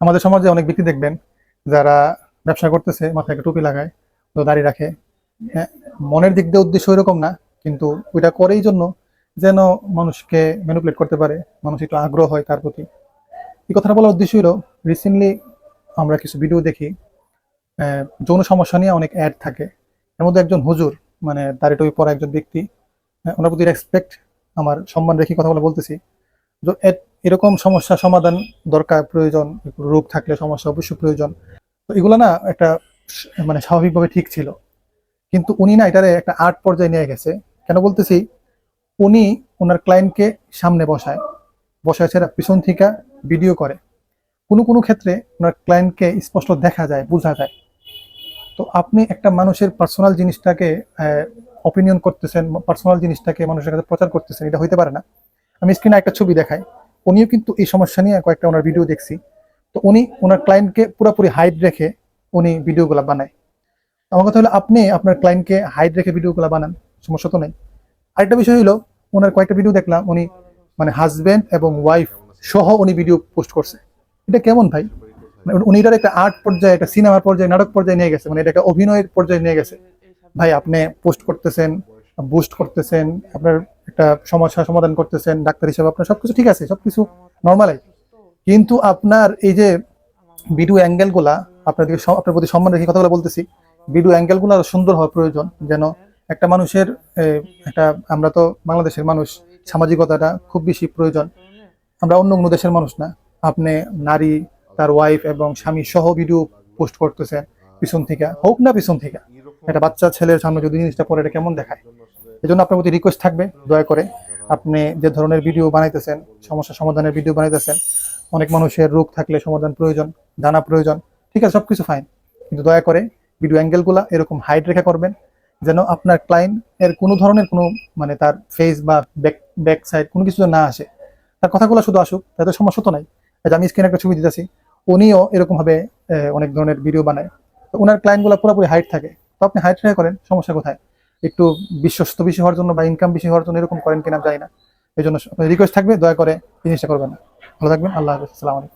আমাদের সমাজে অনেক ব্যক্তি দেখবেন যারা ব্যবসা করতেছে, মাথায় একটা টুপি লাগায়, তো দাঁড়িয়ে রাখে। মনের দিক দিয়ে উদ্দেশ্য এরকম না, কিন্তু ওইটা করেই জন্য যেন মানুষকে ম্যানুপুলেট করতে পারে, মানুষ একটু আগ্রহ হয় তার প্রতি। এই কথাটা বলার উদ্দেশ্য হলো রিসেন্টলি আমরা কিছু ভিডিও দেখি যৌন সমস্যা নিয়ে অনেক অ্যাড থাকে। এর মধ্যে একজন হুজুর মানে দাঁড়িয়ে টুপি পরা একজন ব্যক্তি ওনার প্রতি রেসপেক্ট আমার সম্মান রেখে কথা বলে বলতেছি। এরকম সমস্যা সমাধান দরকার, প্রয়োজন, রোগ থাকলে সমস্যা অবশ্যই প্রয়োজন। তো এগুলো না একটা মানে স্বাভাবিকভাবে ঠিক ছিল। কিন্তু উনি না এটারে একটা আর্ট পর্যায়ে নিয়ে গেছে। কেন বলতেছি? উনি ওনার ক্লায়েন্টকে সামনে বসায়। বসায় ছেড়া পিছন থেকে ভিডিও করে। কোনো কোনো ক্ষেত্রে ওনার ক্লায়েন্টকে স্পষ্ট দেখা যায়, বোঝা যায়। তো আপনি একটা মানুষের পার্সোনাল জিনিসটাকে অপিনিয়ন করতেছেন, পার্সোনাল জিনিসটাকে মানুষের কাছে প্রচার করতেছেন, এটা হইতে পারে না। আমি স্ক্রিনে একটা ছবি দেখাই। উনিও কিন্তু এই সমস্যা নিয়ে কয়েকটা ওনার ভিডিও দেখছি। তো উনি, ওনার ক্লায়েন্টকে পুরোপুরি হাইড রেখে উনি ভিডিওগুলো বানায়। আমার কথা হলো, আপনি আপনার ক্লায়েন্টকে হাইড রেখে ভিডিওগুলো বানান, সমস্যা তো নেই। আরেকটা বিষয় হলো, ওনার কয়েকটা ভিডিও দেখলাম, উনি মানে হাজবেন্ড এবং ওয়াইফ সহ উনি ভিডিও পোস্ট করছে। এটা কেমন ভাই? মানে উনি এটার একটা আর্ট পর্যায়ে, একটা সিনেমার পর্যায়ে, নাটক পর্যায়ে নিয়ে গেছে মানে এটা একটা অভিনয়ের পর্যায়ে নিয়ে গেছে। ভাই, আপনি পোস্ট করতেছেন বুস্ট করতেছেন, আপনার একটা সমস্যা সমাধান করতেছেন, ডাক্তার হিসেবে আপনার সবকিছু ঠিক আছে, সবকিছু নর্মালাই কিন্তু আপনার এই যে ভিডিও অ্যাঙ্গেলগুলা স- আপনার প্রতি সম্মান রেখে কথাগুলো বলতেছি, ভিডিও অ্যাঙ্গেলগুলো আরও সুন্দর হওয়া প্রয়োজন, যেন একটা মানুষের একটা, আমরা তো বাংলাদেশের মানুষ, সামাজিকতাটা খুব বেশি প্রয়োজন। আমরা অন্য অন্য দেশের মানুষ না। আপনি নারী, তার ওয়াইফ এবং স্বামী সহ ভিডিও পোস্ট করতেছেন, পিছন থেকে, হোক না পিছন থেকে। একটা বাচ্চা ছেলের সামনে যদি জিনিসটা পরে এটা কেমন দেখায়? এই জন্য আপনার প্রতি রিকোয়েস্ট থাকবে দয়া করে। আপনি যে ধরনের ভিডিও বানাইতেছেন সমস্যা সমাধানের ভিডিও বানাইতেছেন অনেক মানুষের রোগ থাকলে সমাধান প্রয়োজন জানা প্রয়োজন ঠিক আছে সবকিছু ফাইন কিন্তু দয়া করে ভিডিও অ্যাঙ্গেলগুলো এরকম হাইট রেখা করবেন যেন আপনার ক্লায়েন্ট এর কোনো ধরনের কোনো মানে তার ফেস বা ব্যাক ব্যাক সাইড কোনো কিছু না আসে। তার কথাগুলো শুধু আসুক তাতে সমস্যা তো নাই। আমি স্ক্রিনে একটা ছবি দিতেছি উনিও এরকম ভাবে আহ, অনেক ধরনের ভিডিও বানায়। তো ওনার ক্লায়েন্টগুলো পুরোপুরি হাইট থাকে। তো আপনি হাইট রেখা করেন সমস্যা কোথায়? একটু বিশ্বস্ত বেশি হওয়ার জন্য বা ইনকাম বেশি হওয়ার জন্য এরকম করেন কিনা যায় না। এই জন্য রিকোয়েস্ট থাকবে, দয়া করে জিনিসটা করবেন ভালো থাকবেন, আল্লাহ হাফিজ আলাইকুম।